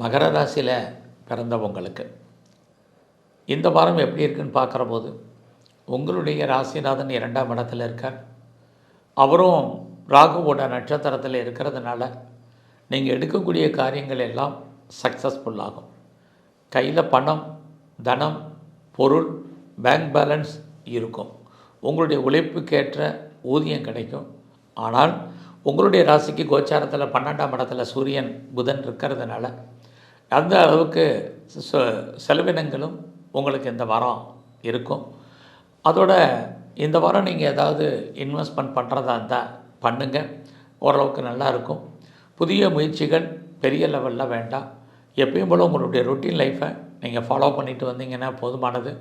மகர ராசியில் பிறந்தவங்களுக்கு. இந்த வாரம் எப்படி இருக்குன்னு பார்க்குற போது உங்களுடைய ராசிநாதன் இரண்டாம் இடத்துல இருக்கார். அவரும் ராகுவோட நட்சத்திரத்தில் இருக்கிறதுனால நீங்கள் எடுக்கக்கூடிய காரியங்கள் எல்லாம் சக்ஸஸ்ஃபுல்லாகும் கையில் பணம் தனம் பொருள் பேங்க் பேலன்ஸ் இருக்கும். உங்களுடைய உழைப்புக்கேற்ற ஊதியம் கிடைக்கும். ஆனால் உங்களுடைய ராசிக்கு கோச்சாரத்தில் பன்னெண்டாம் இடத்துல சூரியன் புதன் இருக்கிறதுனால அந்த அளவுக்கு செலவினங்களும் உங்களுக்கு இந்த வாரம் இருக்கும். அதோட இந்த வாரம் நீங்கள் ஏதாவது இன்வெஸ்ட்மெண்ட் பண்ணுறதா இருந்தால் பண்ணுங்கள் ஓரளவுக்கு நல்லா இருக்கும். புதிய முயற்சிகள் பெரிய லெவலில் வேண்டாம். எப்பயும் போல் உங்களுடைய ரொட்டீன் லைஃப்பை நீங்கள் ஃபாலோ பண்ணிட்டு வந்தீங்கன்னா போதுமானது.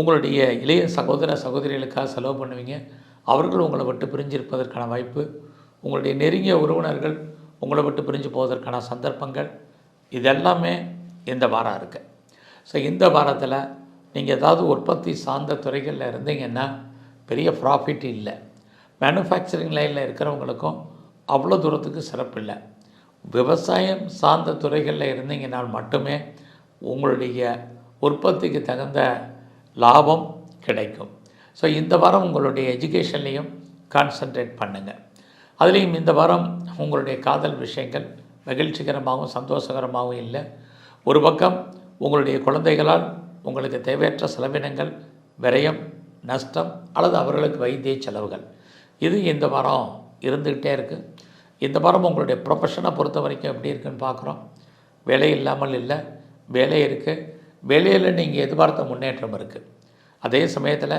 உங்களுடைய இளைய சகோதர சகோதரிகளுக்காக செலவு பண்ணுவீங்க. அவர்கள் உங்களை விட்டு பிரிஞ்சிருப்பதற்கான வாய்ப்பு. உங்களுடைய நெருங்கிய உறவினர்கள் உங்களை விட்டு பிரிஞ்சு போவதற்கான சந்தர்ப்பங்கள். இதெல்லாமே இந்த வாரம் இருக்குது ஸோ இந்த வாரத்தில் நீங்கள் ஏதாவது உற்பத்தி சார்ந்த துறைகளில் இருந்தீங்கன்னா பெரிய ப்ராஃபிட் இல்லை. மேனுஃபேக்சரிங் லைனில் இருக்கிறவங்களுக்கும் அவ்வளோ தூரத்துக்கு சிறப்பு இல்லை. விவசாயம் சார்ந்த துறைகளில் இருந்தீங்கனால் மட்டுமே உங்களுடைய உற்பத்திக்கு தகுந்த லாபம் கிடைக்கும். ஸோ இந்த வாரம் உங்களுடைய எஜுகேஷன்லேயும் கான்சன்ட்ரேட் பண்ணுங்கள் அதுலேயும் இந்த வாரம் உங்களுடைய காதல் விஷயங்கள் மகிழ்ச்சிகரமாகவும் சந்தோஷகரமாகவும் இல்லை. ஒரு பக்கம் உங்களுடைய குழந்தைகளால் உங்களுக்கு தேவையற்ற செலவினங்கள் விரயம் நஷ்டம் அல்லது அவர்களுக்கு வைத்திய செலவுகள். இது இந்த வாரம் இருந்துக்கிட்டே இருக்குது இந்த வாரம் உங்களுடைய ப்ரொஃபஷனை பொறுத்த வரைக்கும் எப்படி இருக்குன்னு பார்க்குறோம். வேலை இல்லாமல் இல்லை. வேலை இருக்குது வேலையில் நீங்கள் எதிர்பார்த்த முன்னேற்றம் இருக்குது அதே சமயத்தில்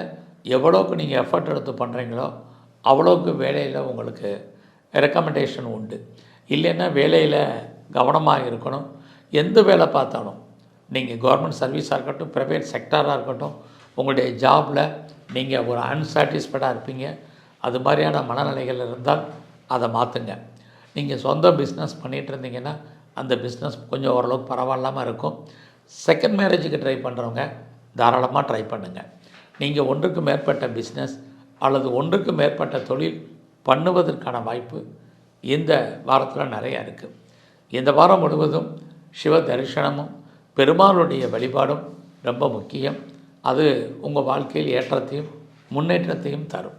எவ்வளோக்கு நீங்கள் எஃபர்ட் எடுத்து பண்ணுறீங்களோ அவ்வளோக்கு வேலையில் உங்களுக்கு ரெக்கமெண்டேஷன் உண்டு. இல்லைன்னா வேலையில் கவனமாக இருக்கணும். எந்த வேலை பார்த்தாலும் நீங்கள் கவர்மெண்ட் சர்வீஸாக இருக்கட்டும் ப்ரைவேட் செக்டாராக இருக்கட்டும் உங்களுடைய ஜாபில் நீங்கள் ஒரு அன்சாட்டிஸ்ஃபைடாக இருப்பீங்க. அது மாதிரியான மனநிலைகள் இருந்தால் அதை மாற்றுங்க நீங்கள் சொந்த பிஸ்னஸ் பண்ணிகிட்டு இருந்தீங்கன்னா அந்த பிஸ்னஸ் கொஞ்சம் ஓரளவுக்கு பரவாயில்லாமல் இருக்கும். செகண்ட் மேரேஜுக்கு ட்ரை பண்ணுறவங்க தாராளமாக ட்ரை பண்ணுங்கள் நீங்கள் ஒன்றுக்கு மேற்பட்ட பிஸ்னஸ் அல்லது ஒன்றுக்கு மேற்பட்ட தொழில் பண்ணுவதற்கான வாய்ப்பு இந்த வாரத்தில் நிறையா இருக்குது இந்த வாரம் முழுவதும் சிவ தரிசனமும் பெருமாளுடைய வழிபாடும் ரொம்ப முக்கியம். அது உங்கள் வாழ்க்கையில் ஏற்றத்தையும் முன்னேற்றத்தையும் தரும்.